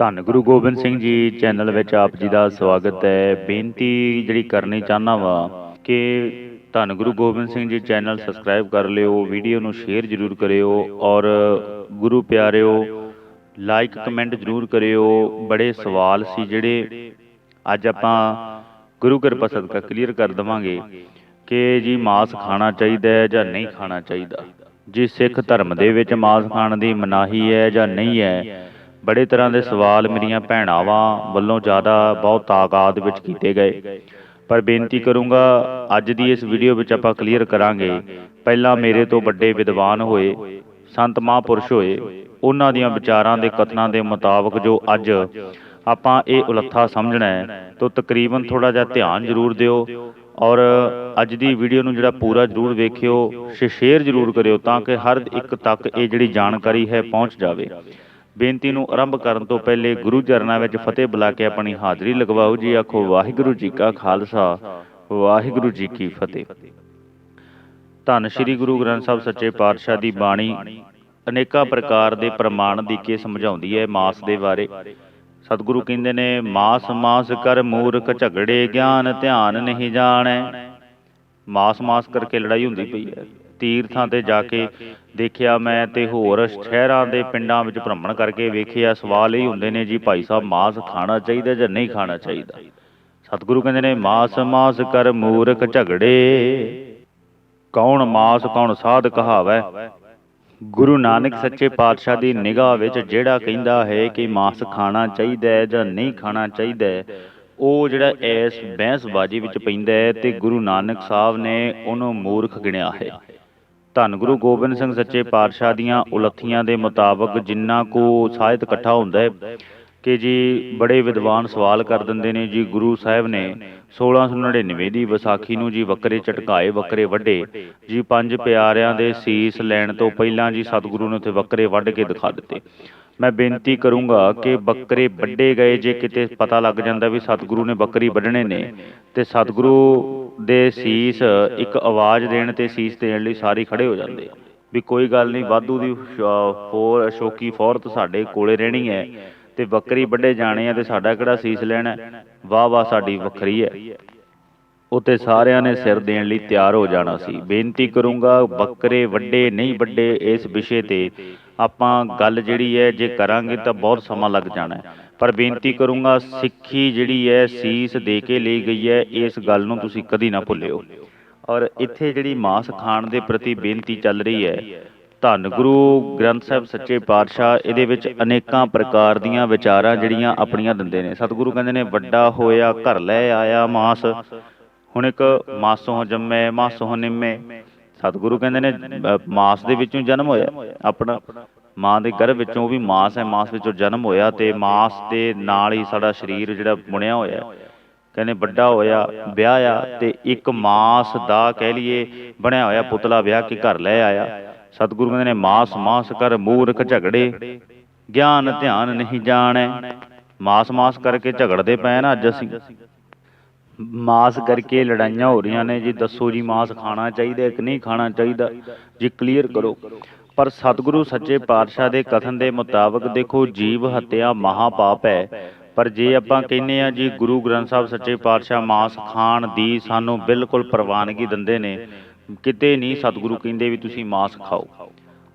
ਧੰਨ ਗੁਰੂ ਗੋਬਿੰਦ ਸਿੰਘ ਜੀ ਚੈਨਲ ਵਿੱਚ ਆਪ ਜੀ ਦਾ ਸਵਾਗਤ ਹੈ। ਬੇਨਤੀ ਜਿਹੜੀ ਕਰਨੀ ਚਾਹਨਾ ਵਾ ਕਿ ਧੰਨ ਗੁਰੂ ਗੋਬਿੰਦ ਸਿੰਘ ਜੀ ਚੈਨਲ ਸਬਸਕ੍ਰਾਈਬ ਕਰ ਲਿਓ, ਵੀਡੀਓ ਨੂੰ ਸ਼ੇਅਰ ਜ਼ਰੂਰ ਕਰਿਓ ਔਰ ਗੁਰੂ ਪਿਆਰਿਓ, ਲਾਈਕ ਕਮੈਂਟ ਜ਼ਰੂਰ ਕਰਿਓ। ਬੜੇ ਸਵਾਲ ਸੀ ਜਿਹੜੇ ਅੱਜ ਆਪਾਂ ਗੁਰੂ ਕਿਰਪਾ ਸਦਕਾ ਕਲੀਅਰ ਕਰ ਦਵਾਂਗੇ ਕਿ ਜੀ ਮਾਸ ਖਾਣਾ ਚਾਹੀਦਾ ਹੈ ਜਾਂ ਨਹੀਂ ਖਾਣਾ ਚਾਹੀਦਾ। ਜੀ ਸਿੱਖ ਧਰਮ ਦੇ ਵਿੱਚ ਮਾਸ ਖਾਣ ਦੀ ਮਨਾਹੀ ਹੈ ਜਾਂ ਨਹੀਂ ਹੈ ਬੜੇ ਤਰ੍ਹਾਂ ਦੇ ਸਵਾਲ ਮੇਰੀਆਂ ਭੈਣਾਵਾਂ ਵੱਲੋਂ ਜ਼ਿਆਦਾ ਬਹੁਤ ਤਾਕਾਤ ਵਿੱਚ ਕੀਤੇ ਗਏ। ਪਰ ਬੇਨਤੀ ਕਰੂੰਗਾ, ਅੱਜ ਦੀ ਇਸ ਵੀਡੀਓ ਵਿੱਚ ਆਪਾਂ ਕਲੀਅਰ ਕਰਾਂਗੇ, ਪਹਿਲਾਂ ਮੇਰੇ ਤੋਂ ਵੱਡੇ ਵਿਦਵਾਨ ਹੋਏ, ਸੰਤ ਮਹਾਂਪੁਰਸ਼ ਹੋਏ, ਉਹਨਾਂ ਦੀਆਂ ਵਿਚਾਰਾਂ ਦੇ ਕਥਨਾਂ ਦੇ ਮੁਤਾਬਕ ਜੋ ਅੱਜ ਆਪਾਂ ਇਹ ਉਲੱਥਾ ਸਮਝਣਾ ਹੈ, ਤਾਂ ਤਕਰੀਬਨ ਥੋੜਾ ਜਿਹਾ ਧਿਆਨ ਜ਼ਰੂਰ ਦਿਓ ਔਰ ਅੱਜ ਦੀ ਵੀਡੀਓ ਨੂੰ ਜਿਹੜਾ ਪੂਰਾ ਜ਼ਰੂਰ ਵੇਖਿਓ ਸ਼ੇਅਰ ਜ਼ਰੂਰ ਕਰਿਓ ਤਾਂ ਕਿ ਹਰ ਇੱਕ ਤੱਕ ਇਹ ਜਿਹੜੀ ਜਾਣਕਾਰੀ ਹੈ ਪਹੁੰਚ ਜਾਵੇ। ਬੇਨਤੀ ਨੂੰ ਆਰੰਭ ਕਰਨ ਤੋਂ ਪਹਿਲੇ ਗੁਰੂ ਚਰਨਾਂ ਵਿੱਚ ਫਤਿਹ ਬੁਲਾ ਕੇ ਆਪਣੀ ਹਾਜ਼ਰੀ ਲਗਵਾਓ ਜੀ। ਆਖੋ, ਵਾਹਿਗੁਰੂ ਜੀ ਕਾ ਖਾਲਸਾ, ਵਾਹਿਗੁਰੂ ਜੀ ਕੀ ਫਤਿਹ। ਧੰਨ ਸ਼੍ਰੀ ਗੁਰੂ ਗ੍ਰੰਥ ਸਾਹਿਬ ਸੱਚੇ ਪਾਤਸ਼ਾਹ ਦੀ ਬਾਣੀ ਅਨੇਕਾਂ ਪ੍ਰਕਾਰ ਦੇ ਪ੍ਰਮਾਣ ਦੀ ਕੇ ਸਮਝਾਉਂਦੀ ਹੈ ਮਾਸ ਦੇ ਬਾਰੇ। ਸਤਿਗੁਰੂ ਕਹਿੰਦੇ ਨੇ, ਮਾਸ ਮਾਸ ਕਰ ਮੂਰਖ ਝਗੜੇ ਗਿਆਨ ਧਿਆਨ ਨਹੀਂ ਜਾਣੈ। ਮਾਸ ਮਾਸ ਕਰਕੇ ਲੜਾਈ ਹੁੰਦੀ ਪਈ ਹੈ। ਤੀਰਥਾਂ ਤੇ ਜਾ ਕੇ ਦੇਖਿਆ ਮੈਂ ਤੇ ਹੋਰ ਸ਼ਹਿਰਾਂ ਦੇ ਪਿੰਡਾਂ ਵਿੱਚ ਭ੍ਰਮਣ ਕਰਕੇ ਵੇਖਿਆ, ਸਵਾਲ ਇਹ ਹੁੰਦੇ ਨੇ ਜੀ, ਭਾਈ ਸਾਹਿਬ, ਮਾਸ ਖਾਣਾ ਚਾਹੀਦਾ ਜਾਂ ਨਹੀਂ ਖਾਣਾ ਚਾਹੀਦਾ? ਸਤਿਗੁਰੂ ਕਹਿੰਦੇ ਨੇ, ਮਾਸ ਮਾਸ ਕਰ ਮੂਰਖ ਝਗੜੇ। ਕੌਣ ਮਾਸ, ਕੌਣ ਸਾਧ ਕਹਾਵੈ? ਗੁਰੂ ਨਾਨਕ ਸੱਚੇ ਪਾਤਸ਼ਾਹ ਦੀ ਨਿਗਾਹ ਵਿੱਚ ਜਿਹੜਾ ਕਹਿੰਦਾ ਹੈ ਕਿ ਮਾਸ ਖਾਣਾ ਚਾਹੀਦਾ ਹੈ ਜਾਂ ਨਹੀਂ ਖਾਣਾ ਚਾਹੀਦਾ ਉਹ ਜਿਹੜਾ ਇਸ ਬਹਿਸਬਾਜ਼ੀ ਵਿੱਚ ਪੈਂਦਾ ਹੈ ਤੇ ਗੁਰੂ ਨਾਨਕ ਸਾਹਿਬ ਨੇ ਉਹਨੂੰ ਮੂਰਖ ਗਿਣਿਆ ਹੈ। ਧੰਨ ਗੁਰੂ ਗੋਬਿੰਦ ਸਿੰਘ ਸੱਚੇ ਪਾਤਸ਼ਾਹ ਦੀਆਂ ਉਲੱਥੀਆਂ ਦੇ ਮੁਤਾਬਕ ਜਿੰਨਾ ਕੋ ਸਾਹਿਤ ਇਕੱਠਾ ਹੁੰਦਾ ਹੈ ਕਿ ਜੀ ਬੜੇ ਵਿਦਵਾਨ ਸਵਾਲ ਕਰ ਦਿੰਦੇ ਨੇ ਜੀ, ਗੁਰੂ ਸਾਹਿਬ ਨੇ 1699 ਦੀ ਵਿਸਾਖੀ ਨੂੰ ਜੀ ਬੱਕਰੇ ਝਟਕਾਏ ਬੱਕਰੇ ਵੱਡੇ ਜੀ, ਪੰਜ ਪਿਆਰਿਆਂ ਦੇ ਸੀਸ ਲੈਣ ਤੋਂ ਪਹਿਲਾਂ ਜੀ ਸਤਿਗੁਰੂ ਨੇ ਉੱਥੇ ਬੱਕਰੇ ਵੱਢ ਕੇ ਦਿਖਾ ਦਿੱਤੇ। ਮੈਂ ਬੇਨਤੀ ਕਰੂੰਗਾ ਕਿ ਬੱਕਰੇ ਵੱਡੇ ਗਏ ਜੇ ਕਿਤੇ ਪਤਾ ਲੱਗ ਜਾਂਦਾ ਵੀ ਸਤਿਗੁਰੂ ਨੇ ਬੱਕਰੀ ਵੱਢਣੇ ਨੇ ਤੇ ਸਤਿਗੁਰੂ ਦੇ ਸੀਸ ਇੱਕ ਆਵਾਜ਼ ਦੇਣ ਤੇ ਸੀਸ ਦੇਣ ਲਈ ਸਾਰੇ ਖੜੇ ਹੋ ਜਾਂਦੇ ਵੀ ਕੋਈ ਗੱਲ ਨਹੀਂ, ਵਾਧੂ ਦੀ ਸ਼ੌ- ਫੋਰ ਫੌਰਤ ਸਾਡੇ ਕੋਲੇ ਰਹਿਣੀ ਹੈ ਤੇ ਬੱਕਰੀ ਵੱਡੇ ਜਾਣੇ ਆ ਤੇ ਸਾਡਾ ਕਿਹੜਾ ਸੀਸ ਲੈਣਾ ਵਾਹ ਵਾਹ, ਸਾਡੀ ਵੱਖਰੀ ਹੈ। ਉਤੇ ਸਾਰਿਆਂ ਨੇ ਸਿਰ ਦੇਣ ਲਈ ਤਿਆਰ ਹੋ ਜਾਣਾ ਸੀ। ਬੇਨਤੀ ਕਰੂੰਗਾ, ਬੱਕਰੇ ਵੱਡੇ ਨਹੀਂ ਵੱਡੇ, ਇਸ ਵਿਸ਼ੇ ਤੇ ਆਪਾਂ ਗੱਲ ਜਿਹੜੀ ਹੈ, ਜੇ ਕਰਾਂਗੇ ਤਾਂ ਬਹੁਤ ਸਮਾਂ ਲੱਗ ਜਾਣਾ ਪਰ ਬੇਨਤੀ ਕਰੂੰਗਾ, ਸਿੱਖੀ ਜਿਹੜੀ ਹੈ, ਸੀਸ ਦੇ ਕੇ ਲਈ ਗਈ ਹੈ, ਇਸ ਗੱਲ ਨੂੰ ਤੁਸੀਂ ਕਦੀ ਨਾ ਭੁੱਲਿਓ। ਔਰ ਇੱਥੇ ਜਿਹੜੀ ਮਾਸ ਖਾਣ ਦੇ ਪ੍ਰਤੀ ਬੇਨਤੀ ਚੱਲ ਰਹੀ ਹੈ, ਧੰਨ ਗੁਰੂ ਗ੍ਰੰਥ ਸਾਹਿਬ ਸੱਚੇ ਪਾਤਸ਼ਾਹ, ਇਹਦੇ ਵਿੱਚ ਅਨੇਕਾਂ ਪ੍ਰਕਾਰ ਦੀਆਂ ਵਿਚਾਰਾਂ ਜਿਹੜੀਆਂ ਆਪਣੀਆਂ ਦਿੰਦੇ ਨੇ। ਸਤਿਗੁਰੂ ਕਹਿੰਦੇ ਨੇ, ਵੱਡਾ ਹੋਇਆ, ਘਰ ਲੈ ਆਇਆ ਮਾਸ, ਹੁਣ ਇੱਕ ਮਾਸੋਂ ਜੰਮੇ, ਮਾਸੋਂ ਨਿੰਮੇ। ਸਤਿਗੁਰੂ ਕਹਿੰਦੇ ਨੇ ਮਾਸ ਦੇ ਵਿੱਚੋਂ ਜਨਮ ਹੋਇਆ, ਆਪਣਾ। ਮਾਂ ਦੇ ਗਰਭ ਵਿੱਚੋਂ ਵੀ ਮਾਸ ਹੈ ਮਾਸ ਵਿੱਚੋਂ ਜਨਮ ਹੋਇਆ ਤੇ ਮਾਸ ਦੇ ਨਾਲ ਹੀ ਸਾਡਾ ਸਰੀਰ ਜਿਹੜਾ ਬਣਿਆ ਹੋਇਆ। ਕਹਿੰਦੇ ਵੱਡਾ ਹੋਇਆ ਵਿਆਹਿਆ ਤੇ ਇੱਕ ਮਾਸ ਦਾ ਕਹਿ ਲਈਏ ਬਣਿਆ ਹੋਇਆ ਪੁਤਲਾ ਵਿਆਹ ਕੇ ਘਰ ਲੈ ਆਇਆ। ਸਤਿਗੁਰੂ ਕਹਿੰਦੇ ਨੇ ਮਾਸ ਮਾਸ ਕਰ ਮੂਰਖ ਝਗੜੇ। ਗਿਆਨ ਧਿਆਨ ਨਹੀਂ ਜਾਣੈ। ਮਾਸ ਮਾਸ ਕਰਕੇ ਝਗੜਦੇ ਪਏ ਨਾ ਅੱਜ ਅਸੀਂ। ਮਾਸ ਕਰਕੇ ਲੜਾਈਆਂ ਹੋ ਰਹੀਆਂ ਨੇ ਜੀ ਦੱਸੋ ਜੀ ਮਾਸ ਖਾਣਾ ਚਾਹੀਦਾ ਕਿ ਨਹੀਂ ਖਾਣਾ ਚਾਹੀਦਾ? ਜੀ ਕਲੀਅਰ ਕਰੋ ਪਰ ਸਤਿਗੁਰੂ ਸੱਚੇ ਪਾਤਸ਼ਾਹ ਦੇ ਕਥਨ ਦੇ ਮੁਤਾਬਕ ਦੇਖੋ, ਜੀਵ ਹੱਤਿਆ ਮਹਾ ਪਾਪ ਹੈ। ਪਰ ਜੇ ਆਪਾਂ ਕਹਿੰਨੇ ਆ ਜੀ ਗੁਰੂ ਗ੍ਰੰਥ ਸਾਹਿਬ ਸੱਚੇ ਪਾਤਸ਼ਾਹ ਮਾਸ ਖਾਣ ਦੀ ਸਾਨੂੰ ਬਿਲਕੁਲ ਪ੍ਰਵਾਨਗੀ ਦਿੰਦੇ ਨੇ, ਕਿਤੇ ਨਹੀਂ ਸਤਿਗੁਰੂ ਕਹਿੰਦੇ ਵੀ ਤੁਸੀਂ ਮਾਸ ਖਾਓ।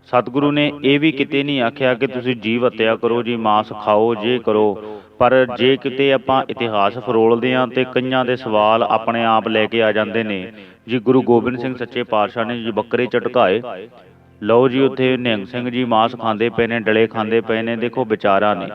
ਸਤਿਗੁਰੂ ਨੇ ਇਹ ਵੀ ਕਿਤੇ ਨਹੀਂ ਆਖਿਆ ਕਿ ਤੁਸੀਂ ਜੀਵ ਹੱਤਿਆ ਕਰੋ ਜੀ, ਮਾਸ ਖਾਓ ਜੇ ਕਰੋ। ਪਰ ਜੇ ਕਿਤੇ ਆਪਾਂ ਇਤਿਹਾਸ ਫਰੋਲਦੇ ਹਾਂ ਤੇ ਕਈਆਂ ਦੇ ਸਵਾਲ ਆਪਣੇ ਆਪ ਲੈ ਕੇ ਆ ਜਾਂਦੇ ਨੇ। ਜੀ ਗੁਰੂ ਗੋਬਿੰਦ ਸਿੰਘ ਸੱਚੇ ਪਾਤਸ਼ਾਹ ਨੇ ਜੀ ਬੱਕਰੇ ਝਟਕਾਏ। ਲਓ ਜੀ, ਉੱਥੇ ਨਿਹੰਗ ਸਿੰਘ ਜੀ ਮਾਸ ਖਾਂਦੇ ਪਏ ਨੇ, ਡਲੇ ਖਾਂਦੇ ਪਏ ਨੇ, ਦੇਖੋ ਵਿਚਾਰਾ ਨੇ।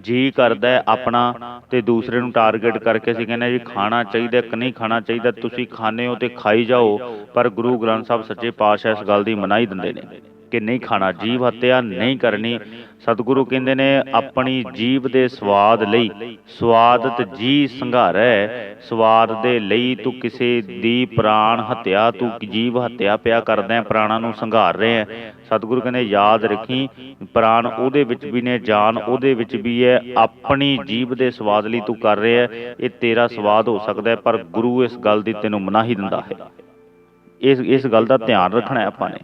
ਜੀ ਕਰਦਾ ਆਪਣਾ ਤੇ ਦੂਸਰੇ ਨੂੰ ਟਾਰਗੇਟ ਕਰਕੇ ਅਸੀਂ ਕਹਿੰਦੇ ਜੀ, ਖਾਣਾ ਚਾਹੀਦਾ ਕਿ ਨਹੀਂ ਖਾਣਾ ਚਾਹੀਦਾ, ਤੁਸੀਂ ਖਾਣੇ ਹੋ ਤੇ ਖਾਈ ਜਾਓ, ਪਰ ਗੁਰੂ ਗ੍ਰੰਥ ਸਾਹਿਬ ਸੱਚੇ ਪਾਤਸ਼ਾਹ ਇਸ ਗੱਲ ਦੀ ਮਨਾਹੀ ਦਿੰਦੇ ਨੇ। ਕਿ ਨਹੀਂ ਖਾਣਾ ਜੀਵ ਹੱਤਿਆ ਨਹੀਂ ਕਰਨੀ। ਸਤਿਗੁਰੂ ਕਹਿੰਦੇ ਨੇ ਆਪਣੀ ਜੀਵ ਦੇ ਸਵਾਦ ਲਈ ਸਵਾਦਤ ਜੀ ਸੰਘਾਰੈ। ਸਵਾਦ ਦੇ ਲਈ ਤੂੰ ਕਿਸੇ ਦੀ ਪ੍ਰਾਣ ਹੱਤਿਆ ਤੂੰ ਜੀਵ ਹੱਤਿਆ ਪਿਆ ਕਰਦਾ ਹੈ, ਪ੍ਰਾਣਾਂ ਨੂੰ ਸੰਘਾਰ ਰਿਹਾ ਹੈ। ਸਤਿਗੁਰੂ ਕਹਿੰਦੇ ਯਾਦ ਰੱਖੀ ਪ੍ਰਾਣ ਉਹਦੇ ਵਿੱਚ ਵੀ ਨੇ ਜਾਨ ਉਹਦੇ ਵਿੱਚ ਵੀ ਹੈ। ਆਪਣੀ ਜੀਵ ਦੇ ਸਵਾਦ ਲਈ ਤੂੰ ਕਰ ਰਿਹਾ ਹੈ, ਇਹ ਤੇਰਾ ਸਵਾਦ ਹੋ ਸਕਦਾ ਪਰ ਗੁਰੂ ਇਸ ਗੱਲ ਦੀ ਤੈਨੂੰ ਮਨਾਹੀ ਦਿੰਦਾ ਹੈ। ਇਸ ਇਸ ਗੱਲ ਦਾ ਧਿਆਨ ਰੱਖਣਾ ਹੈ ਆਪਾਂ ਨੇ।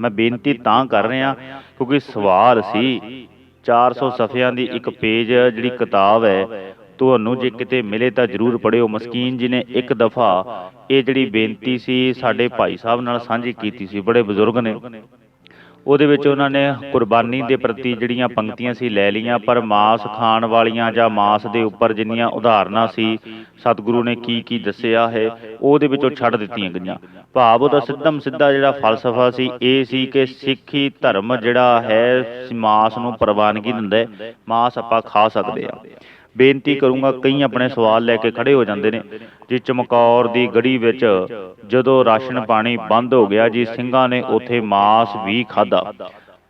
ਮੈਂ ਬੇਨਤੀ ਤਾਂ ਕਰ ਰਿਹਾ ਕਿਉਂਕਿ ਸਵਾਲ ਸੀ। 400 ਸਫ਼ਿਆਂ ਦੀ ਇੱਕ ਪੇਜ ਜਿਹੜੀ ਕਿਤਾਬ ਹੈ, ਤੁਹਾਨੂੰ ਜੇ ਕਿਤੇ ਮਿਲੇ ਤਾਂ ਜਰੂਰ ਪੜ੍ਹਿਓ। ਮਸਕੀਨ ਜੀ ਨੇ ਇੱਕ ਦਫਾ ਇਹ ਜਿਹੜੀ ਬੇਨਤੀ ਸੀ, ਸਾਡੇ ਭਾਈ ਸਾਹਿਬ ਨਾਲ ਸਾਂਝੀ ਕੀਤੀ ਸੀ, ਬੜੇ ਬਜ਼ੁਰਗ ਨੇ। ਉਹਦੇ ਵਿੱਚ ਉਹਨਾਂ ਨੇ ਕੁਰਬਾਨੀ ਦੇ ਪ੍ਰਤੀ ਜਿਹੜੀਆਂ ਪੰਕਤੀਆਂ ਸੀ ਲੈ ਲਈਆਂ, ਪਰ ਮਾਸ ਖਾਣ ਵਾਲੀਆਂ ਜਾਂ ਮਾਸ ਦੇ ਉੱਪਰ ਜਿੰਨੀਆਂ ਉਦਾਹਰਨਾਂ ਸੀ, ਸਤਿਗੁਰੂ ਨੇ ਕੀ ਕੀ ਦੱਸਿਆ ਹੈ, ਉਹਦੇ ਵਿੱਚੋਂ ਛੱਡ ਦਿੱਤੀਆਂ ਗਈਆਂ। ਭਾਵ ਉਹਦਾ ਸਿੱਧਮ ਸਿੱਧਾ ਜਿਹੜਾ ਫਲਸਫਾ ਸੀ, ਇਹ ਸੀ ਕਿ ਸਿੱਖੀ ਧਰਮ ਜਿਹੜਾ ਹੈ, ਮਾਸ ਨੂੰ ਪ੍ਰਵਾਨਗੀ ਦਿੰਦਾ ਹੈ, ਮਾਸ ਆਪਾਂ ਖਾ ਸਕਦੇ ਆ ਬੇਨਤੀ ਕਰੂੰਗਾ ਕਈ ਆਪਣੇ ਸਵਾਲ ਲੈ ਕੇ ਖੜੇ ਹੋ ਜਾਂਦੇ ਨੇ ਜੀ ਚਮਕੌਰ ਦੀ ਗੜੀ ਵਿੱਚ ਜਦੋਂ ਰਾਸ਼ਨ ਪਾਣੀ ਬੰਦ ਹੋ ਗਿਆ ਜੀ ਸਿੰਘਾਂ ਨੇ ਉੱਥੇ ਮਾਸ ਵੀ ਖਾਦਾ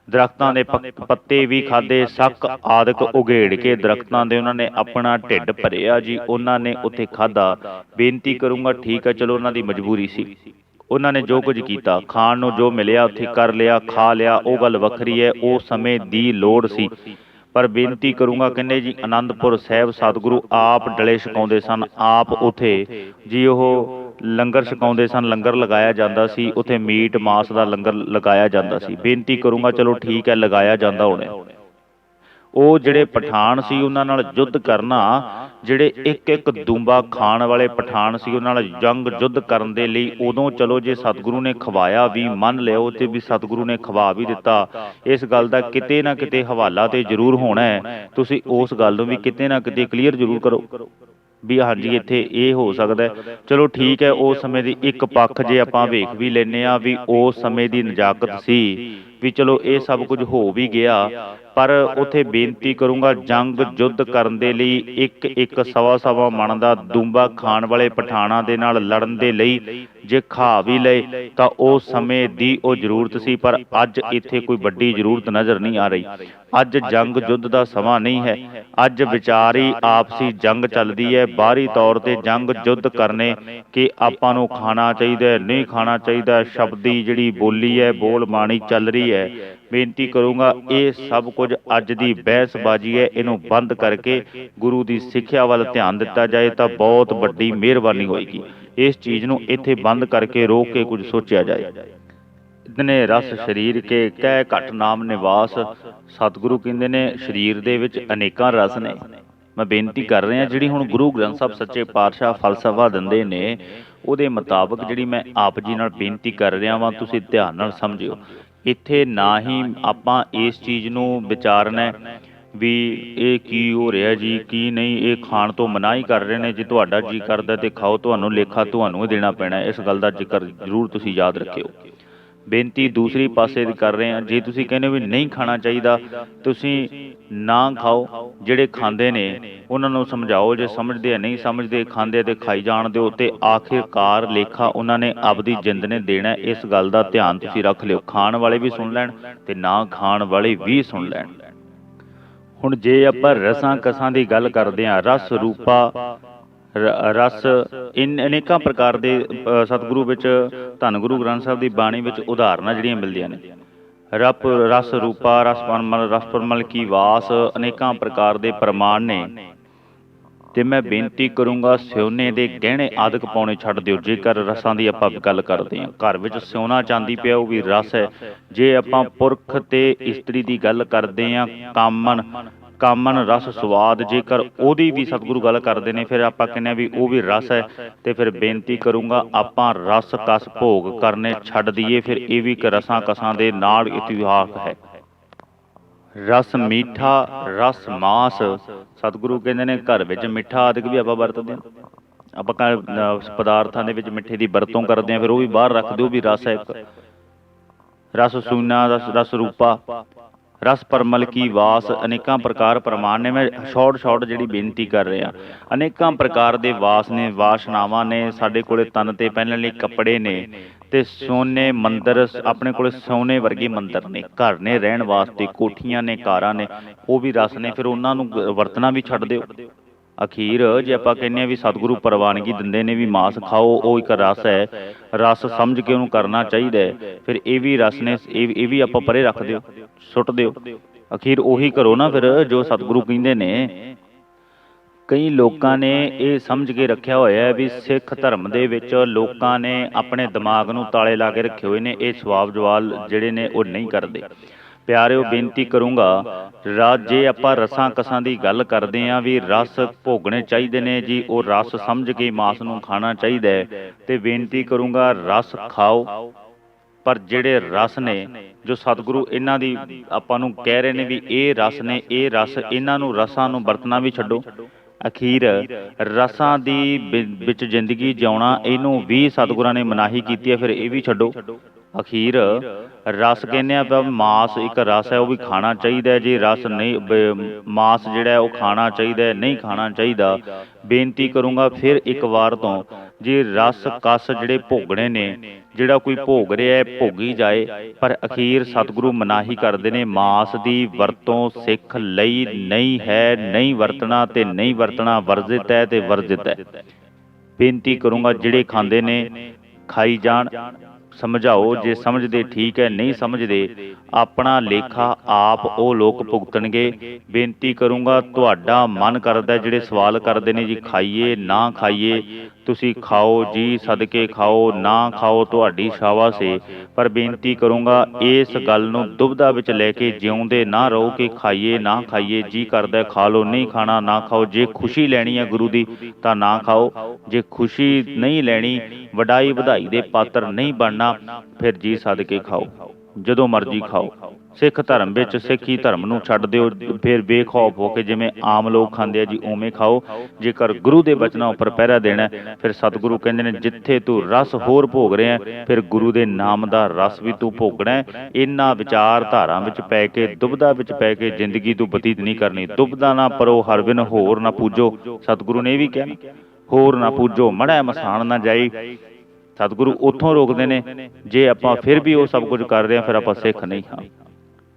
ਦਰਖਤਾਂ ਦੇ ਪੱਤੇ ਵੀ ਖਾਦੇ ਸੱਕ ਆਦਿਕ ਉਘੇੜ ਕੇ ਦਰਖਤਾਂ ਦੇ ਉਹਨਾਂ ਨੇ ਆਪਣਾ ਢਿੱਡ ਭਰਿਆ ਜੀ ਉਹਨਾਂ ਨੇ ਉੱਥੇ ਖਾਦਾ ਬੇਨਤੀ ਕਰੂੰਗਾ ਠੀਕ ਹੈ ਚਲੋ ਉਹਨਾਂ ਦੀ ਮਜਬੂਰੀ ਸੀ। ਉਹਨਾਂ ਨੇ ਜੋ ਕੁਝ ਕੀਤਾ ਖਾਣ ਨੂੰ ਜੋ ਮਿਲਿਆ ਉੱਥੇ ਕਰ ਲਿਆ ਖਾ ਲਿਆ ਉਹ ਗੱਲ ਵੱਖਰੀ ਹੈ ਉਹ ਸਮੇਂ ਦੀ ਲੋੜ ਸੀ। ਪਰ ਬੇਨਤੀ ਕਰੂੰਗਾ ਕਹਿੰਦੇ ਜੀ ਆਨੰਦਪੁਰ ਸਾਹਿਬ ਸਤਿਗੁਰੂ ਆਪ ਡਲੇ ਛਕਾਉਂਦੇ ਸਨ, ਆਪ ਉਥੇ ਜੀ ਉਹ ਲੰਗਰ ਛਕਾਉਂਦੇ ਸਨ, ਲੰਗਰ ਲਗਾਇਆ ਜਾਂਦਾ ਸੀ, ਉਥੇ ਮੀਟ, ਮਾਸ ਦਾ ਲੰਗਰ ਲਗਾਇਆ ਜਾਂਦਾ ਸੀ। ਬੇਨਤੀ ਕਰੂੰਗਾ, ਚਲੋ ਠੀਕ ਹੈ, ਲਗਾਇਆ ਜਾਂਦਾ ਹੋਣਾ। ਉਹ ਜਿਹੜੇ ਪਠਾਨ ਸੀ ਉਹਨਾਂ ਨਾਲ ਯੁੱਧ ਕਰਨਾ, ਜਿਹੜੇ ਇੱਕ ਇੱਕ ਦੂੰਬਾ ਖਾਣ ਵਾਲੇ ਪਠਾਨ ਸੀ ਉਹਨਾਂ ਨਾਲ ਜੰਗ ਯੁੱਧ ਕਰਨ ਦੇ ਲਈ ਉਦੋਂ ਚਲੋ ਜੇ ਸਤਿਗੁਰੂ ਨੇ ਖਵਾਇਆ ਵੀ ਮੰਨ ਲਿਓ ਤੇ ਵੀ ਸਤਿਗੁਰੂ ਨੇ ਖਵਾ ਵੀ ਦਿੱਤਾ, ਇਸ ਗੱਲ ਦਾ ਕਿਤੇ ਨਾ ਕਿਤੇ ਹਵਾਲਾ ਤੇ ਜ਼ਰੂਰ ਹੋਣਾ ਹੈ। ਤੁਸੀਂ ਉਸ ਗੱਲ ਨੂੰ ਵੀ ਕਿਤੇ ਨਾ ਕਿਤੇ ਕਲੀਅਰ ਜ਼ਰੂਰ ਕਰੋ ਵੀ ਹਾਂਜੀ, ਇੱਥੇ ਇਹ ਹੋ ਸਕਦਾ ਚਲੋ ਠੀਕ ਹੈ, ਉਸ ਸਮੇਂ ਦੀ ਇੱਕ ਪੱਖ ਜੇ ਆਪਾਂ ਵੇਖ ਵੀ ਲੈਨੇ ਆ ਵੀ ਉਸ ਸਮੇਂ ਦੀ ਨਜਾਕਤ ਸੀ ਵੀ ਚਲੋ ਇਹ ਸਭ ਕੁਝ ਹੋ ਵੀ ਗਿਆ, ਪਰ ਉਥੇ ਬੇਨਤੀ ਕਰੂੰਗਾ ਜੰਗ ਯੁੱਧ ਕਰਨ ਦੇ ਲਈ ਇੱਕ ਇੱਕ ਸਵਾ ਸਵਾ ਮਣ ਦਾ ਦੂੰਬਾ ਖਾਣ ਵਾਲੇ ਪਠਾਣਾ ਦੇ ਨਾਲ ਲੜਨ ਦੇ ਲਈ ਜੇ ਖਾ ਵੀ ਲਏ, ਤਾਂ ਉਹ ਸਮੇਂ ਦੀ ਉਹ ਜ਼ਰੂਰਤ ਸੀ, ਪਰ ਅੱਜ ਇੱਥੇ ਕੋਈ ਵੱਡੀ ਜ਼ਰੂਰਤ ਨਜ਼ਰ ਨਹੀਂ ਆ ਰਹੀ। ਅੱਜ ਜੰਗ ਯੁੱਧ ਦਾ ਸਮਾਂ ਨਹੀਂ ਹੈ। ਅੱਜ ਵਿਚਾਰੀ ਆਪਸੀ ਜੰਗ ਚੱਲਦੀ ਹੈ। ਬਾਹਰੀ ਤੌਰ ਤੇ ਜੰਗ ਯੁੱਧ ਕਰਨੇ ਕਿ ਆਪਾਂ ਨੂੰ ਖਾਣਾ ਚਾਹੀਦਾ ਨਹੀਂ ਖਾਣਾ ਚਾਹੀਦਾ ਸ਼ਬਦੀ ਜਿਹੜੀ ਬੋਲੀ ਹੈ, ਬੋਲ ਬਾਣੀ ਚੱਲ ਰਹੀ ਹੈ। ਬੇਨਤੀ ਕਰੂੰਗਾ, ਇਹ ਸਭ ਕੁਝ ਅੱਜ ਦੀ ਬਹਿਸਬਾਜ਼ੀ ਹੈ। ਇਹਨੂੰ ਬੰਦ ਕਰਕੇ ਗੁਰੂ ਦੀ ਸਿੱਖਿਆ ਵੱਲ ਧਿਆਨ ਦਿੱਤਾ ਜਾਏ ਤਾਂ ਬਹੁਤ ਵੱਡੀ ਮਿਹਰਬਾਨੀ ਹੋਏਗੀ। ਇਸ ਚੀਜ਼ ਨੂੰ ਇੱਥੇ ਬੰਦ ਕਰਕੇ ਰੋਕ ਕੇ ਕੁਝ ਸੋਚਿਆ ਜਾਏ। ਇਤਨੇ ਰਸ ਸਰੀਰ ਕੇ ਕਹਿ ਘਟ ਨਾਮ ਨਿਵਾਸ। ਸਤਿਗੁਰੂ ਕਹਿੰਦੇ ਨੇ, ਸਰੀਰ ਦੇ ਵਿੱਚ ਅਨੇਕਾਂ ਰਸ ਨੇ। ਮੈਂ ਬੇਨਤੀ ਕਰ ਰਿਹਾ, ਜਿਹੜੀ ਹੁਣ ਗੁਰੂ ਗ੍ਰੰਥ ਸਾਹਿਬ ਸੱਚੇ ਪਾਤਸ਼ਾਹ ਫਲਸਫਾ ਦਿੰਦੇ ਨੇ, ਉਹਦੇ ਮੁਤਾਬਕ ਜਿਹੜੀ ਮੈਂ ਆਪ ਜੀ ਨਾਲ ਬੇਨਤੀ ਕਰ ਰਿਹਾ ਵਾਂ, ਤੁਸੀਂ ਧਿਆਨ ਨਾਲ ਸਮਝਿਓ। ਇੱਥੇ ਨਾ ਹੀ ਆਪਾਂ ਇਸ ਚੀਜ਼ ਨੂੰ ਵਿਚਾਰਨਾ ਵੀ ਇਹ ਕੀ ਹੋ ਰਿਹਾ ਜੀ, ਕੀ ਨਹੀਂ, ਇਹ ਖਾਣ ਤੋਂ ਮਨਾਹੀ ਕਰ ਰਹੇ ਨੇ, ਜੇ ਤੁਹਾਡਾ ਜੀ ਕਰਦਾ ਤੇ ਖਾਓ, ਤੁਹਾਨੂੰ ਲੇਖਾ ਤੁਹਾਨੂੰ ਹੀ ਦੇਣਾ ਪੈਣਾ ਇਸ ਗੱਲ ਦਾ ਜ਼ਿਕਰ ਜ਼ਰੂਰ ਤੁਸੀਂ ਯਾਦ ਰੱਖਿਓ। ਬੇਨਤੀ ਦੂਸਰੀ ਪਾਸੇ ਦੀ ਕਰ ਰਹੇ ਹਾਂ। ਜੇ ਤੁਸੀਂ ਕਹਿੰਦੇ ਹੋ ਵੀ ਨਹੀਂ ਖਾਣਾ ਚਾਹੀਦਾ, ਤੁਸੀਂ ਨਾ ਖਾਓ। ਜਿਹੜੇ ਖਾਂਦੇ ਨੇ, ਉਹਨਾਂ ਨੂੰ ਸਮਝਾਓ। ਜੇ ਸਮਝਦੇ ਆ, ਨਹੀਂ ਸਮਝਦੇ, ਖਾਂਦੇ ਤੇ ਖਾਈ ਜਾਣ ਦਿਓ ਤੇ ਆਖਿਰਕਾਰ ਲੇਖਾ ਉਹਨਾਂ ਨੇ ਆਪਦੀ ਜਿੰਦ ਨੇ ਦੇਣਾ। ਇਸ ਗੱਲ ਦਾ ਧਿਆਨ ਤੁਸੀਂ ਰੱਖ ਲਿਓ। ਖਾਣ ਵਾਲੇ ਵੀ ਸੁਣ ਲੈਣ ਤੇ ਨਾ ਖਾਣ ਵਾਲੇ ਵੀ ਸੁਣ ਲੈਣ। ਹੁਣ ਜੇ ਆਪਾਂ ਰਸਾਂ ਕਸਾਂ ਦੀ ਗੱਲ ਕਰਦੇ ਹਾਂ, ਰਸ ਰੂਪਾ ਰਸ ਇਨ ਅਨੇਕਾਂ ਪ੍ਰਕਾਰ ਦੇ ਸਤਿਗੁਰੂ ਵਿੱਚ, ਧੰਨ ਗੁਰੂ ਗ੍ਰੰਥ ਸਾਹਿਬ ਦੀ ਬਾਣੀ ਵਿੱਚ ਉਦਾਹਰਨਾਂ ਜਿਹੜੀਆਂ ਮਿਲਦੀਆਂ ਨੇ। ਰਪ, ਰਸ ਰੂਪਾ, ਰਸ ਪਰਮਲ ਰਸ ਪਰਮਲ ਕੀ ਵਾਸ ਅਨੇਕਾਂ ਪ੍ਰਕਾਰ ਦੇ ਪ੍ਰਮਾਣ ਨੇ। ਤੇ ਮੈਂ ਬੇਨਤੀ ਕਰੂੰਗਾ, ਸਿਉਨੇ ਦੇ ਗਹਿਣੇ ਆਦਿਕ ਪਾਉਣੇ ਛੱਡ ਦਿਓ, ਜੇਕਰ ਰਸਾਂ ਦੀ ਆਪਾਂ ਗੱਲ ਕਰਦੇ ਹਾਂ। ਘਰ ਵਿੱਚ ਸਿਉਨਾ ਚਾਂਦੀ ਪਿਆ ਉਹ ਵੀ ਰਸ ਹੈ। ਜੇ ਆਪਾਂ ਪੁਰਖ ਤੇ ਇਸਤਰੀ ਦੀ ਗੱਲ ਕਰਦੇ ਹਾਂ, ਕਾਮਨ ਕਾਮਨ ਰਸ ਸਵਾਦ ਜੇਕਰ ਉਹਦੀ ਵੀ ਸਤਿਗੁਰੂ ਗੱਲ ਕਰਦੇ ਨੇ ਫਿਰ ਆਪਾਂ ਕਹਿੰਦੇ ਆ ਵੀ ਉਹ ਵੀ ਰਸ ਹੈ ਤੇ ਫਿਰ ਬੇਨਤੀ ਕਰੂੰਗਾ ਆਪਾਂ ਰਸ ਕਸ ਭੋਗ ਕਰਨੇ ਛੱਡ ਦਈਏ ਫਿਰ ਇਹ ਵੀ ਇੱਕ ਰਸਾਂ ਕਸਾਂ ਦੇ ਨਾਲ ਇਤਿਹਾਸ ਹੈ। ਰਸ ਮੀਠਾ ਰਸ ਮਾਸ ਸਤਿਗੁਰੂ ਕਹਿੰਦੇ ਨੇ ਘਰ ਵਿੱਚ ਮਿੱਠਾ ਆਦਿਕ ਵੀ ਆਪਾਂ ਵਰਤਦੇ ਹਾਂ। ਆਪਾਂ ਘਰ, ਪਦਾਰਥਾਂ ਦੇ ਵਿੱਚ ਮਿੱਠੇ ਦੀ ਵਰਤੋਂ ਕਰਦੇ ਹਾਂ ਫਿਰ ਉਹ ਵੀ ਬਾਹਰ ਰੱਖ ਦਿਓ ਵੀ ਰਸ ਹੈ ਇੱਕ। ਰਸ ਸੂਨਾ ਰਸ ਰਸ ਰੂਪਾ। ਰਸ ਪਰਮਲ ਕੀ ਵਾਸ ਅਨੇਕਾਂ ਪ੍ਰਕਾਰ ਪ੍ਰਮਾਣ ਨੇ ਮੈਂ ਸ਼ਾਰਟ ਸ਼ਾਰਟ ਜਿਹੜੀ ਬੇਨਤੀ ਕਰ ਰਿਹਾ। ਅਨੇਕਾਂ ਪ੍ਰਕਾਰ ਦੇ ਵਾਸ ਨੇ ਵਾਸ਼ਨਾਵਾਂ ਨੇ ਸਾਡੇ ਕੋਲੇ ਤਨ ਤੇ ਪਹਿਨਣ ਲਈ ਕੱਪੜੇ ਨੇ ਤੇ ਸੋਨੇ ਮੰਦਰ ਆਪਣੇ ਕੋਲੇ ਸੋਨੇ ਵਰਗੇ ਮੰਦਰ ਨੇ ਘਰ ਨੇ ਰਹਿਣ ਵਾਸਤੇ ਕੋਠੀਆਂ ਨੇ ਕਾਰਾਂ ਨੇ ਉਹ ਵੀ ਰਸ ਨੇ ਫਿਰ ਉਹਨਾਂ ਨੂੰ ਵਰਤਣਾ ਵੀ ਛੱਡ ਦਿਓ। ਅਖੀਰ ਜੇ ਆਪਾਂ ਕਹਿੰਦੇ ਆ ਵੀ ਸਤਿਗੁਰੂ ਪ੍ਰਵਾਨਗੀ ਦਿੰਦੇ ਨੇ ਵੀ ਮਾਸ ਖਾਓ, ਉਹ ਇੱਕ ਰਸ ਹੈ। ਰਸ ਸਮਝ ਕੇ ਉਹਨੂੰ ਕਰਨਾ ਚਾਹੀਦਾ ਹੈ। ਫਿਰ ਇਹ ਵੀ ਰਸ ਨੇ, ਇਹ ਇਹ ਵੀ ਆਪਾਂ ਪਰੇ ਰੱਖ ਦਿਓ, ਸੁੱਟ ਦਿਓ। ਅਖੀਰ ਉਹੀ ਕਰੋ ਨਾ ਫਿਰ ਜੋ ਸਤਿਗੁਰੂ ਕਹਿੰਦੇ ਨੇ। ਕਈ ਲੋਕਾਂ ਨੇ ਇਹ ਸਮਝ ਕੇ ਰੱਖਿਆ ਹੋਇਆ ਹੈ ਵੀ ਸਿੱਖ ਧਰਮ ਦੇ ਵਿੱਚ ਲੋਕਾਂ ਨੇ ਆਪਣੇ ਦਿਮਾਗ ਨੂੰ ਤਾਲੇ ਲਾ ਕੇ ਰੱਖੇ ਹੋਏ ਨੇ, ਇਹ ਸਵਾਬ ਜਵਾਲ ਜਿਹੜੇ ਨੇ ਉਹ ਨਹੀਂ ਕਰਦੇ। ਪਿਆਰਿਓ ਬੇਨਤੀ ਕਰੂੰਗਾ ਰਾਜ ਜੇ ਆਪਾਂ ਰਸਾਂ ਕਸਾਂ ਦੀ ਗੱਲ ਕਰਦੇ ਆਂ ਵੀ ਰਸ ਭੋਗਣੇ ਚਾਹੀਦੇ ਨੇ ਜੀ ਉਹ ਰਸ ਸਮਝ ਕੇ ਮਾਸ ਨੂੰ ਖਾਣਾ ਚਾਹੀਦਾ ਹੈ। ਤੇ ਬੇਨਤੀ ਕਰੂੰਗਾ ਰਸ ਖਾਓ। ਪਰ ਜਿਹੜੇ ਰਸ ਨੇ ਜੋ ਸਤਿਗੁਰੂ ਇਹਨਾਂ ਦੀ ਆਪਾਂ ਨੂੰ ਕਹਿ ਰਹੇ ਨੇ ਵੀ ਇਹ ਰਸ ਨੇ ਇਹ ਰਸ ਇਹਨਾਂ ਨੂੰ ਰਸਾਂ ਨੂੰ ਵਰਤਣਾ ਵੀ ਛੱਡੋ। ਅਖੀਰ ਰਸਾਂ ਦੀ ਵਿੱਚ ਜ਼ਿੰਦਗੀ ਜਿਉਣਾ ਇਹਨੂੰ ਵੀ ਸਤਿਗੁਰਾਂ ਨੇ ਮਨਾਹੀ ਕੀਤੀ ਹੈ ਫਿਰ ਇਹ ਵੀ ਛੱਡੋ। ਅਖੀਰ ਰਸ ਕਹਿੰਦੇ ਆ ਵੀ ਮਾਸ ਇੱਕ ਰਸ ਹੈ, ਉਹ ਵੀ ਖਾਣਾ ਚਾਹੀਦਾ ਹੈ। ਜੇ ਰਸ ਨਹੀਂ ਮਾਸ ਜਿਹੜਾ ਉਹ ਖਾਣਾ ਚਾਹੀਦਾ ਹੈ, ਨਹੀਂ ਖਾਣਾ ਚਾਹੀਦਾ, ਬੇਨਤੀ ਕਰੂੰਗਾ ਫਿਰ ਇੱਕ ਵਾਰ ਤੋਂ, ਜੇ ਰਸ, ਕਸ ਜਿਹੜੇ ਭੋਗਣੇ ਨੇ, ਜਿਹੜਾ ਕੋਈ ਭੋਗ ਰਿਹਾ ਹੈ, ਭੋਗੀ ਜਾਏ, ਪਰ ਅਖੀਰ ਸਤਿਗੁਰੂ ਮਨਾਹੀ ਕਰਦੇ ਨੇ, ਮਾਸ ਦੀ ਵਰਤੋਂ ਸਿੱਖ ਲਈ ਨਹੀਂ ਹੈ, ਨਹੀਂ ਵਰਤਣਾ ਤੇ ਨਹੀਂ ਵਰਤਣਾ, ਵਰਜਿਤ ਹੈ ਤੇ ਵਰਜਿਤ ਹੈ। ਬੇਨਤੀ ਕਰੂੰਗਾ ਜਿਹੜੇ ਖਾਂਦੇ ਨੇ, ਖਾਈ ਜਾਣ ਸਮਝਾਓ ਜੇ ਸਮਝਦੇ ਠੀਕ ਹੈ, ਨਹੀਂ ਸਮਝਦੇ, ਆਪਣਾ ਲੇਖਾ ਆਪ ਉਹ ਲੋਕ ਭੁਗਤਣਗੇ। ਬੇਨਤੀ ਕਰੂੰਗਾ, ਤੁਹਾਡਾ ਮਨ ਕਰਦਾ ਜਿਹੜੇ ਸਵਾਲ ਕਰਦੇ ਨੇ ਜੀ, ਖਾਈਏ, ਨਾ ਖਾਈਏ ਤੁਸੀਂ ਖਾਓ ਜੀ, ਸਦਕੇ ਖਾਓ, ਨਾ ਖਾਓ ਤੁਹਾਡੀ ਸ਼ਾਵਾ ਸੇ ਪਰ ਬੇਨਤੀ ਕਰੂੰਗਾ, ਇਸ ਗੱਲ ਨੂੰ ਦੁਬਦਾ ਵਿੱਚ ਲੈ ਕੇ ਜਿਉਂਦੇ ਨਾ ਰਹੋ ਕਿ ਖਾਈਏ, ਨਾ ਖਾਈਏ, ਜੀ ਕਰਦਾ, ਖਾ ਲਓ, ਨਹੀਂ ਖਾਣਾ, ਨਾ ਖਾਓ। ਜੇ ਖੁਸ਼ੀ ਲੈਣੀ ਹੈ ਗੁਰੂ ਦੀ, ਤਾਂ ਨਾ ਖਾਓ। ਜੇ ਖੁਸ਼ੀ ਨਹੀਂ ਲੈਣੀ, ਵਡਾਈ ਵਧਾਈ ਦੇ ਪਾਤਰ ਨਹੀਂ ਬਣਨਾ, ਫਿਰ ਜੀ ਸਦਕੇ ਖਾਓ। ਜਦੋਂ ਮਰਜ਼ੀ ਖਾਓ। ਸਿੱਖ ਧਰਮ ਵਿੱਚ ਸਿੱਖੀ ਧਰਮ ਨੂੰ ਛੱਡ ਦਿਓ, ਫਿਰ ਬੇਖੌਫ ਹੋ ਕੇ ਜਿਵੇਂ ਆਮ ਲੋਕ ਖਾਂਦੇ ਆ ਜੀ, ਉਵੇਂ ਖਾਓ। ਜੇਕਰ ਗੁਰੂ ਦੇ ਬਚਨਾਂ ਉੱਪਰ ਪਹਿਰਾ ਦੇਣਾ ਫਿਰ ਸਤਿਗੁਰੂ ਕਹਿੰਦੇ ਨੇ, ਜਿੱਥੇ ਤੂੰ ਰਸ ਹੋਰ ਭੋਗ ਰਿਹਾ ਫਿਰ ਗੁਰੂ ਦੇ ਨਾਮ ਦਾ ਰਸ ਵੀ ਤੂੰ ਭੋਗਣਾ ਹੈ। ਇਹਨਾਂ ਵਿਚਾਰਧਾਰਾਂ ਵਿੱਚ ਪੈ ਕੇ ਦੁਬਦਾ ਵਿੱਚ ਪੈ ਕੇ ਜ਼ਿੰਦਗੀ ਤੂੰ ਬਤੀਤ ਨਹੀਂ ਕਰਨੀ। ਦੁਬਦਾ ਨਾ ਪਰੋ ਹਰ ਬਿਨ ਹੋਰ ਨਾ ਪੂਜੋ। ਸਤਿਗੁਰੂ ਨੇ ਇਹ ਵੀ ਕਿਹਾ। ਹੋਰ ਨਾ ਪੂਜੋ ਮੜਾ ਮਸਾਨ ਨਾ ਜਾਈ। ਸਤਿਗੁਰੂ ਉੱਥੋਂ ਰੋਕਦੇ ਨੇ। ਜੇ ਆਪਾਂ ਫਿਰ ਵੀ ਉਹ ਸਭ ਕੁਝ ਕਰ ਰਹੇ ਹਾਂ, ਫਿਰ ਆਪਾਂ ਸਿੱਖ ਨਹੀਂ ਹਾਂ।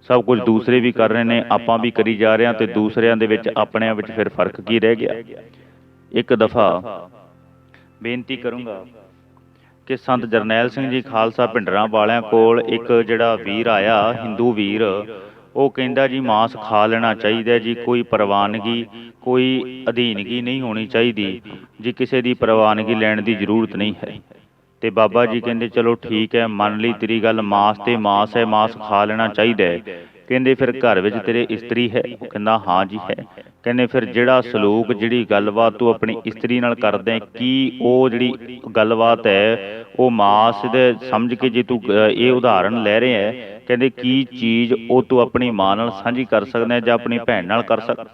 ਸਭ ਕੁਝ ਦੂਸਰੇ ਵੀ ਕਰ ਰਹੇ ਨੇ, ਆਪਾਂ ਵੀ ਕਰੀ ਜਾ ਰਹੇ ਹਾਂ ਤੇ ਦੂਸਰਿਆਂ ਦੇ ਵਿੱਚ ਆਪਣਿਆਂ ਵਿੱਚ ਫਿਰ ਫ਼ਰਕ ਕੀ ਰਹਿ ਗਿਆ? ਇੱਕ ਦਫਾ ਬੇਨਤੀ ਕਰੂੰਗਾ ਕਿ ਸੰਤ ਜਰਨੈਲ ਸਿੰਘ ਜੀ ਖਾਲਸਾ ਭਿੰਡਰਾਂ ਵਾਲਿਆਂ ਕੋਲ ਇੱਕ ਜਿਹੜਾ ਵੀਰ ਆਇਆ, ਹਿੰਦੂ ਵੀਰ, ਉਹ ਕਹਿੰਦਾ ਜੀ, ਮਾਸ ਖਾ ਲੈਣਾ ਚਾਹੀਦਾ ਜੀ, ਕੋਈ ਪ੍ਰਵਾਨਗੀ, ਕੋਈ ਅਧੀਨਗੀ ਨਹੀਂ ਹੋਣੀ ਚਾਹੀਦੀ। ਜੀ, ਕਿਸੇ ਦੀ ਪ੍ਰਵਾਨਗੀ ਲੈਣ ਦੀ ਜ਼ਰੂਰਤ ਨਹੀਂ ਹੈ। ਤੇ ਬਾਬਾ ਜੀ ਕਹਿੰਦੇ, ਚਲੋ ਠੀਕ ਹੈ, ਮੰਨ ਲਈ ਤੇਰੀ ਗੱਲ, ਮਾਸ ਤੇ ਮਾਸ ਹੈ, ਮਾਸ ਖਾ ਲੈਣਾ ਚਾਹੀਦਾ ਹੈ। ਕਹਿੰਦੇ, ਫਿਰ ਘਰ ਵਿੱਚ ਤੇਰੇ ਇਸਤਰੀ ਹੈ? ਉਹ ਕਹਿੰਦਾ, ਹਾਂ ਜੀ ਹੈ। ਕਹਿੰਦੇ, ਫਿਰ ਜਿਹੜਾ ਸਲੂਕ, ਜਿਹੜੀ ਗੱਲਬਾਤ ਤੂੰ ਆਪਣੀ ਇਸਤਰੀ ਨਾਲ ਕਰਦਾ ਕੀ ਉਹ ਜਿਹੜੀ ਗੱਲਬਾਤ ਹੈ, ਉਹ ਮਾਸ ਦੇ ਸਮਝ ਕੇ ਜੇ ਤੂੰ ਇਹ ਉਦਾਹਰਣ ਲੈ ਰਿਹਾ ਹੈ, ਕਹਿੰਦੇ, ਕੀ ਚੀਜ਼ ਉਹ ਤੂੰ ਆਪਣੀ ਮਾਂ ਨਾਲ ਸਾਂਝੀ ਕਰ ਸਕਦਾ ਜਾਂ ਆਪਣੀ ਭੈਣ ਨਾਲ ਕਰ ਸਕਦਾ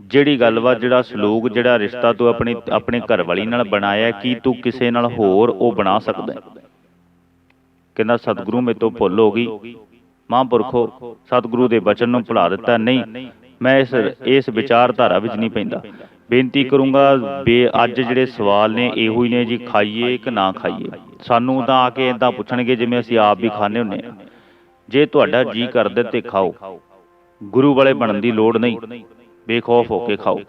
ਜਿਹੜੀ ਗੱਲਬਾਤ ਜਿਹੜਾ ਸਲੂਕ ਜਿਹੜਾ ਰਿਸ਼ਤਾ ਤੂੰ ਆਪਣੀ ਆਪਣੇ ਘਰ ਵਾਲੀ ਨਾਲ ਬਣਾਇਆ ਹੈ, ਕੀ ਤੂੰ ਕਿਸੇ ਨਾਲ ਹੋਰ ਉਹ ਬਣਾ ਸਕਦਾ ਕਹਿੰਦਾ ਸਤਿਗੁਰੂ ਮੇਰੇ ਤੋਂ ਭੁੱਲ ਹੋ ਗਈ। ਮਹਾਂਪੁਰਖੋ ਸਤਿਗੁਰੂ ਦੇ ਬਚਨ ਨੂੰ ਭੁਲਾ ਦਿੱਤਾ ਨਹੀਂ ਮੈਂ ਇਸ ਇਸ ਵਿਚਾਰਧਾਰਾ ਵਿੱਚ ਨਹੀਂ ਪੈਂਦਾ। ਬੇਨਤੀ ਕਰੂੰਗਾ ਬੇ ਅੱਜ ਜਿਹੜੇ ਸਵਾਲ ਨੇ ਇਹੋ ਹੀ ਨੇ ਜੀ ਖਾਈਏ ਕਿ ਨਾ ਖਾਈਏ। ਸਾਨੂੰ ਤਾਂ ਆ ਕੇ ਇਦਾਂ ਪੁੱਛਣਗੇ ਜਿਵੇਂ ਅਸੀਂ ਆਪ ਵੀ ਖਾਂਦੇ ਹੁੰਨੇ ਆ ਜੇ ਤੁਹਾਡਾ ਜੀ ਕਰਦਾ ਤੇ ਖਾਓ। ਗੁਰੂ ਵਾਲੇ ਬਣਨ ਦੀ ਲੋੜ ਨਹੀਂ। ਬੇਖੌਫ ਹੋ ਕੇ ਖਾਓ।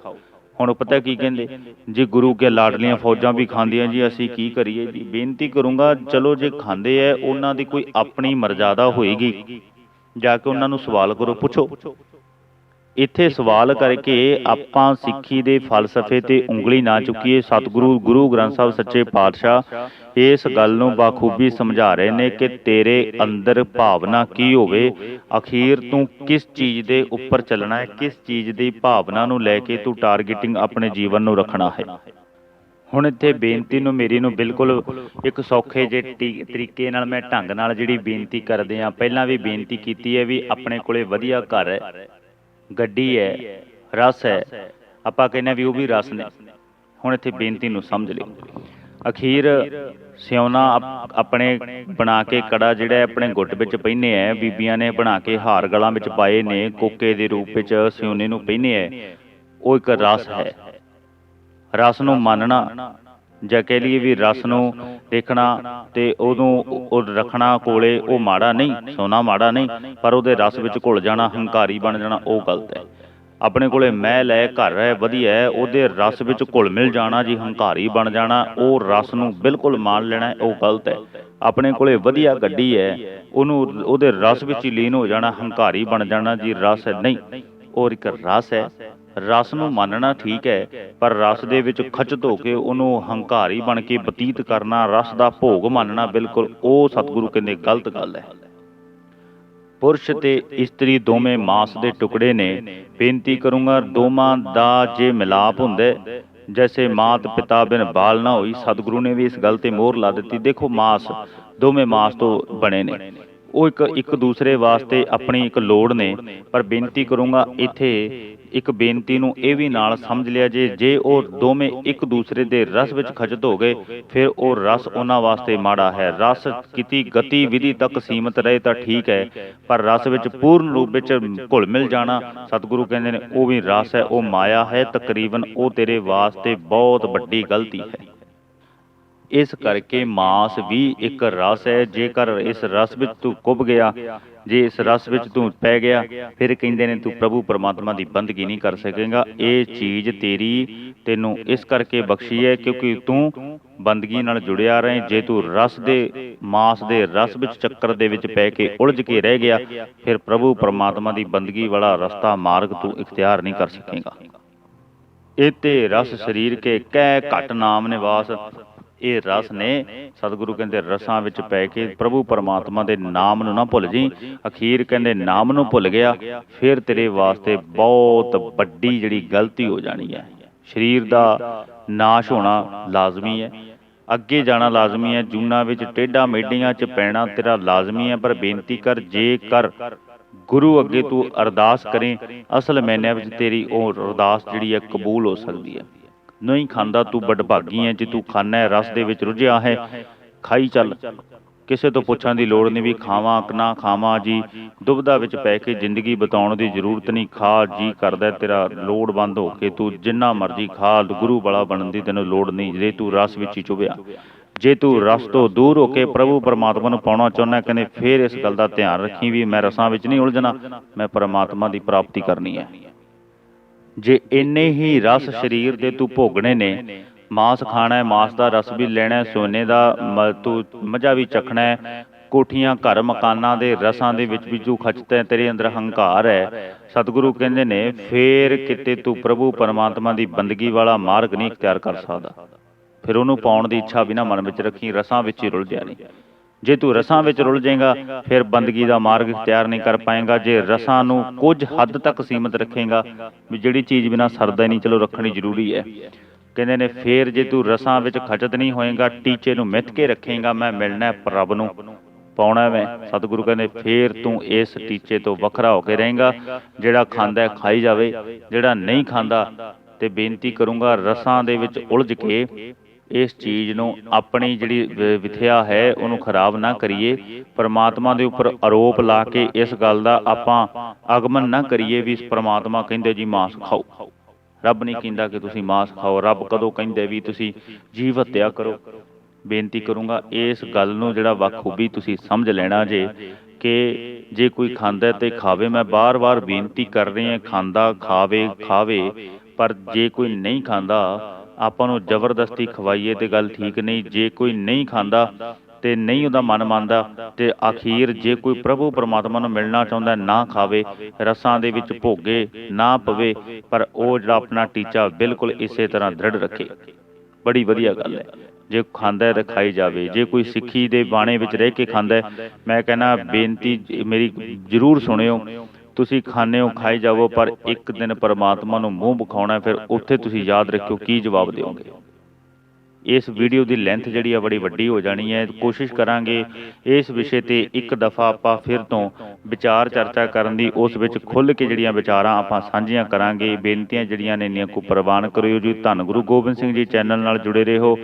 ਹੁਣ ਪਤਾ ਕੀ ਕਹਿੰਦੇ, ਜੇ ਗੁਰੂ ਕੇ ਲਾਡਲੀਆਂ ਫੌਜਾਂ ਵੀ ਖਾਂਦੀਆਂ ਜੀ, ਅਸੀਂ ਕੀ ਕਰੀਏ ਜੀ? ਬੇਨਤੀ ਕਰੂੰਗਾ, ਚਲੋ ਜੇ ਖਾਂਦੇ ਐ, ਉਹਨਾਂ ਦੀ ਕੋਈ ਆਪਣੀ ਮਰਜ਼ਾਦਾ ਹੋਏਗੀ। ਜਾ ਕੇ ਉਹਨਾਂ ਨੂੰ ਸਵਾਲ ਕਰੋ, ਪੁੱਛੋ। ਇੱਥੇ ਸਵਾਲ ਕਰਕੇ ਆਪਾਂ ਸਿੱਖੀ ਦੇ ਫਲਸਫੇ ਤੇ ਉਂਗਲੀ ਨਾ ਚੁੱਕੀਏ ਸਤਿਗੁਰੂ ਗੁਰੂ ਗ੍ਰੰਥ ਸਾਹਿਬ ਸੱਚੇ ਪਾਤਸ਼ਾਹ ਇਸ ਗੱਲ ਨੂੰ ਬਾਖੂਬੀ ਸਮਝਾ ਰਹੇ ਨੇ ਕਿ ਤੇਰੇ ਅੰਦਰ ਭਾਵਨਾ ਕੀ ਹੋਵੇ? ਅਖੀਰ ਤੂੰ ਕਿਸ ਚੀਜ਼ ਦੇ ਉੱਪਰ ਚੱਲਣਾ ਹੈ? ਕਿਸ ਚੀਜ਼ ਦੀ ਭਾਵਨਾ ਨੂੰ ਲੈ ਕੇ ਤੂੰ ਟਾਰਗੇਟਿੰਗ ਆਪਣੇ ਜੀਵਨ ਨੂੰ ਰੱਖਣਾ ਹੈ? ਹੁਣ ਇੱਥੇ ਬੇਨਤੀ ਨੂੰ ਮੇਰੀ ਨੂੰ ਬਿਲਕੁਲ ਇੱਕ ਸੌਖੇ ਜੇ ਤਰੀਕੇ ਨਾਲ ਮੈਂ ਢੰਗ ਨਾਲ ਜਿਹੜੀ ਬੇਨਤੀ ਕਰਦੇ ਆ ਪਹਿਲਾਂ ਵੀ ਬੇਨਤੀ ਕੀਤੀ ਹੈ ਵੀ ਆਪਣੇ ਕੋਲੇ ਵਧੀਆ ਘਰ ਹੈ। ਗੱਡੀ ਹੈ, ਰਸ ਹੈ, ਆਪਾਂ ਕਹਿੰਦੇ ਹਾਂ ਵੀ ਉਹ ਵੀ ਰਸ ਨੇ। ਹੁਣ ਇੱਥੇ ਬੇਨਤੀ ਨੂੰ ਸਮਝ ਲਿਓ ਅਖੀਰ ਸਿਉਣਾ ਆਪਣੇ ਬਣਾ ਕੇ ਕੜਾ ਜਿਹੜਾ ਆਪਣੇ ਗੁੱਟ ਵਿੱਚ ਪਹਿਨੇ ਹੈ, ਬੀਬੀਆਂ ਨੇ ਬਣਾ ਕੇ ਹਾਰ ਗਲਾਂ ਵਿੱਚ ਪਾਏ ਨੇ, ਕੋਕੇ ਦੇ ਰੂਪ ਵਿੱਚ ਸਿਉਨੇ ਨੂੰ ਪਹਿਨੇ ਹੈ, ਉਹ ਇੱਕ ਰਸ ਹੈ। ਰਸ ਨੂੰ ਮੰਨਣਾ ਜਾਂ ਕਹਿ ਲਈਏ ਵੀ ਰਸ ਨੂੰ ਦੇਖਣਾ ਤੇ ਉਹਨੂੰ ਉਹ ਰੱਖਣਾ ਕੋਲੇ ਉਹ ਮਾੜਾ ਨਹੀਂ, ਸੋਨਾ ਮਾੜਾ ਨਹੀਂ, ਪਰ ਉਹਦੇ ਰਸ ਵਿੱਚ ਘੁਲ ਜਾਣਾ, ਹੰਕਾਰੀ ਬਣ ਜਾਣਾ, ਉਹ ਗਲਤ ਹੈ। ਆਪਣੇ ਕੋਲੇ ਮਹਿਲ ਹੈ, ਘਰ ਹੈ, ਵਧੀਆ ਹੈ, ਉਹਦੇ ਰਸ ਵਿੱਚ ਘੁਲ ਮਿਲ ਜਾਣਾ ਜੀ, ਹੰਕਾਰੀ ਬਣ ਜਾਣਾ, ਉਹ ਰਸ ਨੂੰ ਬਿਲਕੁਲ ਮਾਣ ਲੈਣਾ, ਉਹ ਗਲਤ ਹੈ। ਆਪਣੇ ਕੋਲੇ ਵਧੀਆ ਗੱਡੀ ਹੈ, ਉਹਨੂੰ ਉਹਦੇ ਰਸ ਵਿੱਚ ਹੀ ਲੀਨ ਹੋ ਜਾਣਾ, ਹੰਕਾਰੀ ਬਣ ਜਾਣਾ ਜੀ, ਰਸ ਹੈ, ਨਹੀਂ ਉਹ ਇੱਕ ਰਸ ਹੈ ਰਸ ਨੂੰ ਮੰਨਣਾ ਠੀਕ ਹੈ, ਪਰ ਰਸ ਦੇ ਵਿੱਚ ਖਚਤ ਹੋ ਕੇ ਉਹਨੂੰ ਹੰਕਾਰੀ ਬਣ ਕੇ ਬਤੀਤ ਕਰਨਾ, ਰਸ ਦਾ ਭੋਗ ਮੰਨਣਾ ਬਿਲਕੁਲ ਉਹ ਸਤਿਗੁਰੂ ਕਹਿੰਦੇ ਗਲਤ ਗੱਲ ਹੈ। ਪੁਰਸ਼ ਤੇ ਇਸਤਰੀ ਦੋਵੇਂ ਮਾਸ ਦੇ ਟੁਕੜੇ ਨੇ, ਬੇਨਤੀ ਕਰੂੰਗਾ ਦੋਵਾਂ ਦਾ ਜੇ ਮਿਲਾਪ ਹੁੰਦਾ ਜੈਸੇ ਮਾਤ ਪਿਤਾ ਬਿਨ ਬਾਲ ਨਾ ਹੋਈ, ਸਤਿਗੁਰੂ ਨੇ ਵੀ ਇਸ ਗੱਲ ਤੇ ਮੋਹਰ ਲਾ ਦਿੱਤੀ। ਦੇਖੋ ਮਾਸ, ਦੋਵੇਂ ਮਾਸ ਤੋਂ ਬਣੇ ਨੇ। ਉਹ ਇੱਕ ਇੱਕ ਦੂਸਰੇ ਵਾਸਤੇ ਆਪਣੀ ਇੱਕ ਲੋੜ ਨੇ। ਪਰ ਬੇਨਤੀ ਕਰੂੰਗਾ ਇੱਥੇ ਇੱਕ ਬੇਨਤੀ ਨੂੰ ਇਹ ਵੀ ਨਾਲ ਸਮਝ ਲਿਆ ਜੇ ਜੇ ਉਹ ਦੋਵੇਂ ਇੱਕ ਦੂਸਰੇ ਦੇ ਰਸ ਵਿੱਚ ਖਚਤ ਹੋ ਗਏ ਫਿਰ ਉਹ ਰਸ ਉਹਨਾਂ ਵਾਸਤੇ ਮਾੜਾ ਹੈ। ਰਸ ਕਿਤੀ ਗਤੀ ਵਿਧੀ ਤੱਕ ਸੀਮਤ ਰਹੇ ਤਾਂ ਠੀਕ ਹੈ। ਪਰ ਰਸ ਵਿੱਚ ਪੂਰਨ ਰੂਪ ਵਿੱਚ ਘੁਲ ਮਿਲ ਜਾਣਾ ਸਤਿਗੁਰੂ ਕਹਿੰਦੇ ਨੇ ਉਹ ਵੀ ਰਸ ਹੈ ਉਹ ਮਾਇਆ ਹੈ ਤਕਰੀਬਨ ਉਹ ਤੇਰੇ ਵਾਸਤੇ ਬਹੁਤ ਵੱਡੀ ਗਲਤੀ ਹੈ। ਇਸ ਕਰਕੇ ਮਾਸ ਵੀ ਇੱਕ ਰਸ ਹੈ। ਜੇਕਰ ਇਸ ਰਸ ਵਿੱਚ ਤੂੰ ਕੁੱਬ ਗਿਆ, ਜੇ ਇਸ ਰਸ ਵਿੱਚ ਤੂੰ ਪੈ ਗਿਆ, ਫਿਰ ਕਹਿੰਦੇ ਨੇ ਤੂੰ ਪ੍ਰਭੂ ਪਰਮਾਤਮਾ ਦੀ ਬੰਦਗੀ ਨਹੀਂ ਕਰ ਸਕੇਗਾ। ਇਹ ਚੀਜ਼ ਤੇਰੀ ਤੈਨੂੰ ਇਸ ਕਰਕੇ ਬਖਸ਼ੀ ਹੈ ਕਿਉਂਕਿ ਤੂੰ ਬੰਦਗੀ ਨਾਲ ਜੁੜਿਆ ਰਹੇ। ਜੇ ਤੂੰ ਰਸ ਦੇ, ਮਾਸ ਦੇ ਰਸ ਵਿੱਚ ਚੱਕਰ ਦੇ ਵਿੱਚ ਪੈ ਕੇ ਉਲਝ ਕੇ ਰਹਿ ਗਿਆ, ਫਿਰ ਪ੍ਰਭੂ ਪਰਮਾਤਮਾ ਦੀ ਬੰਦਗੀ ਵਾਲਾ ਰਸਤਾ ਮਾਰਗ ਤੂੰ ਇਖਤਿਆਰ ਨਹੀਂ ਕਰ ਸਕੇਗਾ। ਇਤੇ ਰਸ ਸਰੀਰ ਕੇ ਕਹਿ ਘਟ ਨਾਮ ਨਿਵਾਸ। ਇਹ ਰਸ ਨੇ ਸਤਿਗੁਰੂ ਕਹਿੰਦੇ ਰਸਾਂ ਵਿੱਚ ਪੈ ਕੇ ਪ੍ਰਭੂ ਪਰਮਾਤਮਾ ਦੇ ਨਾਮ ਨੂੰ ਨਾ ਭੁੱਲ ਜੀ। ਅਖੀਰ ਕਹਿੰਦੇ ਨਾਮ ਨੂੰ ਭੁੱਲ ਗਿਆ। ਫਿਰ ਤੇਰੇ ਵਾਸਤੇ ਬਹੁਤ ਵੱਡੀ ਜਿਹੜੀ ਗਲਤੀ ਹੋ ਜਾਣੀ ਹੈ ਸਰੀਰ ਦਾ ਨਾਸ਼ ਹੋਣਾ ਲਾਜ਼ਮੀ ਹੈ। ਅੱਗੇ ਜਾਣਾ ਲਾਜ਼ਮੀ ਹੈ। ਜੂਨਾ ਵਿੱਚ ਟੇਢਾ ਮੇਢੀਆਂ 'ਚ ਪੈਣਾ ਤੇਰਾ ਲਾਜ਼ਮੀ ਹੈ। ਪਰ ਬੇਨਤੀ ਕਰ ਜੇ ਕਰ ਗੁਰੂ ਅੱਗੇ ਤੂੰ ਅਰਦਾਸ ਕਰੇ ਅਸਲ ਮੈਨੇ ਵਿੱਚ ਤੇਰੀ ਉਹ ਅਰਦਾਸ ਜਿਹੜੀ ਹੈ ਕਬੂਲ ਹੋ। ਸਕਦੀ ਹੈ। ਨਹੀਂ ਖਾਂਦਾ ਤੂੰ ਬੜਭਾਗੀ ਹੈ ਜੇ ਤੂੰ ਖਾਣਾ ਹੈ, ਰਸ ਦੇ ਵਿੱਚ ਰੁੱਝਿਆ ਹੈ। ਖਾਈ ਚੱਲ। ਕਿਸੇ ਤੋਂ ਪੁੱਛਣ ਦੀ ਲੋੜ ਨਹੀਂ ਵੀ ਖਾਵਾਂ ਕਿ ਨਾ ਖਾਵਾਂ ਜੀ। ਦੁਬਦਾ ਵਿੱਚ ਪੈ ਕੇ ਜ਼ਿੰਦਗੀ ਬਤਾਉਣ ਦੀ ਜ਼ਰੂਰਤ ਨਹੀਂ। ਖਾ ਜੀ ਕਰਦਾ ਤੇਰਾ ਲੋੜ ਬੰਦ ਹੋ ਕੇ ਤੂੰ ਜਿੰਨਾ ਮਰਜ਼ੀ ਖਾ, ਗੁਰੂ ਵਾਲਾ ਬਣਨ ਦੀ ਤੈਨੂੰ ਲੋੜ ਨਹੀਂ। ਜੇ ਤੂੰ ਰਸ ਵਿੱਚ ਹੀ ਚੁਭਿਆ, ਜੇ ਤੂੰ ਰਸ ਤੋਂ ਦੂਰ ਹੋ ਕੇ ਪ੍ਰਭੂ ਪਰਮਾਤਮਾ ਨੂੰ ਪਾਉਣਾ ਚਾਹੁੰਦਾ ਕਹਿੰਦੇ ਫੇਰ ਇਸ ਗੱਲ ਦਾ ਧਿਆਨ ਰੱਖੀ ਵੀ ਮੈਂ ਰਸਾਂ ਵਿੱਚ ਨਹੀਂ ਉਲਝਣਾ, ਮੈਂ ਪਰਮਾਤਮਾ ਦੀ ਪ੍ਰਾਪਤੀ ਕਰਨੀ ਹੈ। ਜੇ ਇੰਨੇ ਹੀ ਰਸ ਸਰੀਰ ਦੇ ਤੂੰ ਭੋਗਣੇ ਨੇ, ਮਾਸ ਖਾਣਾ ਹੈ, ਮਾਸ ਦਾ ਰਸ ਵੀ ਲੈਣਾ ਹੈ, ਸੋਨੇ ਦਾ ਮ- ਤੂੰ ਮਜ਼ਾ ਵੀ ਚਖਣਾ ਹੈ, ਕੋਠੀਆਂ, ਘਰ ਮਕਾਨਾਂ ਦੇ ਰਸਾਂ ਦੇ ਵਿੱਚ ਵੀ ਤੂੰ ਖਚਤਾ ਹੈ, ਤੇਰੇ ਅੰਦਰ ਹੰਕਾਰ ਹੈ। ਸਤਿਗੁਰੂ ਕਹਿੰਦੇ ਨੇ, ਫੇਰ ਕਿਤੇ ਤੂੰ ਪ੍ਰਭੂ ਪਰਮਾਤਮਾ ਦੀ ਬੰਦਗੀ ਵਾਲਾ ਮਾਰਗ ਨਹੀਂ ਇਖਤਿਆਰ ਕਰ ਸਕਦਾ। ਫਿਰ ਉਹਨੂੰ ਪਾਉਣ ਦੀ ਇੱਛਾ ਵੀ ਮਨ ਵਿੱਚ ਰੱਖੀ, ਰਸਾਂ ਵਿੱਚ ਹੀ ਰੁੱਝ ਜਾਣੀ। ਜੇ ਤੂੰ ਰਸਾਂ ਵਿੱਚ ਰੁੱਝ ਜਾਏਗਾ, ਫਿਰ ਬੰਦਗੀ ਦਾ ਮਾਰਗ ਇਖਤਿਆਰ ਨਹੀਂ ਕਰ ਪਾਏਗਾ। ਜੇ ਰਸਾਂ ਨੂੰ ਕੁਝ ਹੱਦ ਤੱਕ ਸੀਮਿਤ ਰੱਖੇਗਾ, ਵੀ ਜਿਹੜੀ ਚੀਜ਼ ਬਿਨਾ ਸਰਦਾ ਨਹੀਂ, ਚਲੋ ਰੱਖਣੀ ਜ਼ਰੂਰੀ ਹੈ। ਕਹਿੰਦੇ ਨੇ, ਫੇਰ ਜੇ ਤੂੰ ਰਸਾਂ ਵਿੱਚ ਖਚਤ ਨਹੀਂ ਹੋਏਗਾ, ਟੀਚੇ ਨੂੰ ਮਿੱਥ ਕੇ ਰੱਖੇਗਾ, ਮੈਂ ਮਿਲਣਾ ਹੈ ਪ੍ਰਭ ਨੂੰ। ਪਾਉਣਾ ਮੈਂ। ਸਤਿਗੁਰੂ ਕਹਿੰਦੇ, ਫੇਰ ਤੂੰ ਇਸ ਟੀਚੇ ਤੋਂ ਵੱਖਰਾ ਹੋ ਕੇ ਰਹੇਗਾ, ਜਿਹੜਾ ਖਾਂਦਾ ਖਾਈ ਜਾਵੇ, ਜਿਹੜਾ ਨਹੀਂ ਖਾਂਦਾ, ਤੇ ਬੇਨਤੀ ਕਰੂੰਗਾ, ਰਸਾਂ ਦੇ ਵਿੱਚ ਉਲਝ ਕੇ ਇਸ ਚੀਜ਼ ਨੂੰ ਆਪਣੀ ਜਿਹੜੀ ਵਿਥਿਆ ਹੈ, ਉਹਨੂੰ ਖਰਾਬ ਨਾ ਕਰੀਏ। ਪਰਮਾਤਮਾ ਦੇ ਉੱਪਰ ਆਰੋਪ ਲਾ ਕੇ ਇਸ ਗੱਲ ਦਾ ਆਪਾਂ ਆਗਮਨ ਨਾ ਕਰੀਏ ਵੀ ਪਰਮਾਤਮਾ ਕਹਿੰਦੇ ਜੀ ਮਾਸ ਖਾਓ। ਰੱਬ ਨਹੀਂ ਕਹਿੰਦਾ ਕਿ ਤੁਸੀਂ ਮਾਸ ਖਾਓ। ਰੱਬ ਕਦੋਂ ਕਹਿੰਦੇ ਵੀ ਤੁਸੀਂ ਜੀਵ ਹੱਤਿਆ ਕਰੋ। ਬੇਨਤੀ ਕਰੂੰਗਾ, ਇਸ ਗੱਲ ਨੂੰ ਜਿਹੜਾ ਬਖੂਬੀ ਤੁਸੀਂ ਸਮਝ ਲੈਣਾ ਜੇ ਕਿ ਜੇ ਕੋਈ ਖਾਂਦਾ ਹੈ ਤੇ ਖਾਵੇ। ਮੈਂ ਬਾਰ-ਬਾਰ ਬੇਨਤੀ ਕਰ ਰਹੀ ਹਾਂ ਖਾਂਦਾ ਖਾਵੇ ਖਾਵੇ, ਪਰ ਜੇ ਕੋਈ ਨਹੀਂ ਖਾਂਦਾ ਆਪਾਂ ਨੂੰ ਜ਼ਬਰਦਸਤੀ ਖਵਾਈਏ ਤੇ ਗੱਲ ਠੀਕ ਨਹੀਂ, ਜੇ ਕੋਈ ਨਹੀਂ ਖਾਂਦਾ ਤੇ ਨਹੀਂ ਉਹਦਾ ਮਨ ਮੰਨਦਾ ਤੇ ਅਖੀਰ ਜੇ ਕੋਈ ਪ੍ਰਭੂ ਪਰਮਾਤਮਾ ਨੂੰ ਮਿਲਣਾ ਚਾਹੁੰਦਾ ਨਾ ਖਾਵੇ, ਰਸਾਂ ਦੇ ਵਿੱਚ ਭੋਗੇ ਨਾ ਪਵੇ, ਪਰ ਉਹ ਜਿਹੜਾ ਆਪਣਾ ਟੀਚਾ ਬਿਲਕੁਲ ਇਸੇ ਤਰ੍ਹਾਂ ਦ੍ਰਿੜ ਰੱਖੇ। ਬੜੀ ਵਧੀਆ ਗੱਲ ਹੈ। ਜੇ ਖਾਂਦਾ ਹੈ ਤਾਂ ਖਾਈ ਜਾਵੇ। ਜੇ ਕੋਈ ਸਿੱਖੀ ਦੇ ਬਾਣੇ ਵਿੱਚ ਰਹਿ ਕੇ ਖਾਂਦਾ ਹੈ, ਮੈਂ ਕਹਿੰਦਾ ਬੇਨਤੀ ਮੇਰੀ ਜ਼ਰੂਰ ਸੁਣਿਓ ਤੁਸੀਂ ਖਾਣੇ ਹੋ ਖਾਈ ਜਾਵੋ, ਪਰ ਇੱਕ ਦਿਨ ਪਰਮਾਤਮਾ ਨੂੰ ਮੂੰਹ ਵਿਖਾਉਣਾ ਫਿਰ ਉੱਥੇ ਤੁਸੀਂ ਯਾਦ ਰੱਖਿਓ ਕੀ ਜਵਾਬ ਦਿਓਗੇ। ਇਸ ਵੀਡੀਓ ਦੀ ਲੈਂਥ ਜਿਹੜੀ ਆ ਬੜੀ ਵੱਡੀ ਹੋ ਜਾਣੀ ਹੈ। ਕੋਸ਼ਿਸ਼ ਕਰਾਂਗੇ ਇਸ ਵਿਸ਼ੇ ਤੇ ਇੱਕ ਦਫਾ ਆਪਾਂ ਫਿਰ ਤੋਂ ਵਿਚਾਰ ਚਰਚਾ ਕਰਨ ਦੀ, ਉਸ ਵਿੱਚ ਖੁੱਲ੍ਹ ਕੇ ਜਿਹੜੀਆਂ ਵਿਚਾਰਾਂ ਆਪਾਂ ਸਾਂਝੀਆਂ ਕਰਾਂਗੇ। ਬੇਨਤੀਆਂ ਜਿਹੜੀਆਂ ਨੇ ਇੰਨੀਆਂ ਕੋ ਪ੍ਰਵਾਨ ਕਰਿਓ ਜੀ। ਧੰਨ ਗੁਰੂ ਗੋਬਿੰਦ ਸਿੰਘ ਜੀ ਚੈਨਲ ਨਾਲ ਜੁੜੇ ਰਹੋ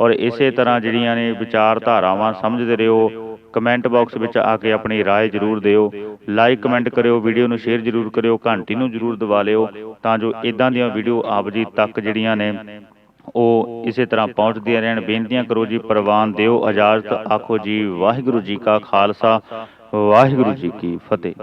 ਔਰ ਇਸੇ ਤਰ੍ਹਾਂ ਜਿਹੜੀਆਂ ਨੇ ਵਿਚਾਰਧਾਰਾਵਾਂ ਸਮਝਦੇ ਰਹੋ। ਕਮੈਂਟ ਬਾਕਸ ਵਿੱਚ ਆ ਕੇ ਆਪਣੀ رائے ਜ਼ਰੂਰ ਦਿਓ ਲਾਈਕ ਕਮੈਂਟ ਕਰਿਓ ਵੀਡੀਓ ਨੂੰ ਸ਼ੇਅਰ ਜ਼ਰੂਰ ਕਰਿਓ ਘੰਟੀ ਨੂੰ ਜ਼ਰੂਰ ਦਬਾ ਲਿਓ ਤਾਂ ਜੋ ਇਦਾਂ ਦੀਆਂ ਵੀਡੀਓ ਆਪ ਜੀ ਤੱਕ ਜਿਹੜੀਆਂ ਨੇ ਉਹ ਇਸੇ ਤਰ੍ਹਾਂ ਪਹੁੰਚਦੀਆਂ ਰਹਿਣ ਬੇਨਤੀਆਂ ਕਰੋ ਜੀ ਪ੍ਰਵਾਨ ਦਿਓ ਇਜਾਜ਼ਤ ਆਖੋ ਜੀ ਵਾਹਿਗੁਰੂ ਜੀ ਕਾ ਖਾਲਸਾ ਵਾਹਿਗੁਰੂ ਜੀ ਕੀ ਫਤਿਹ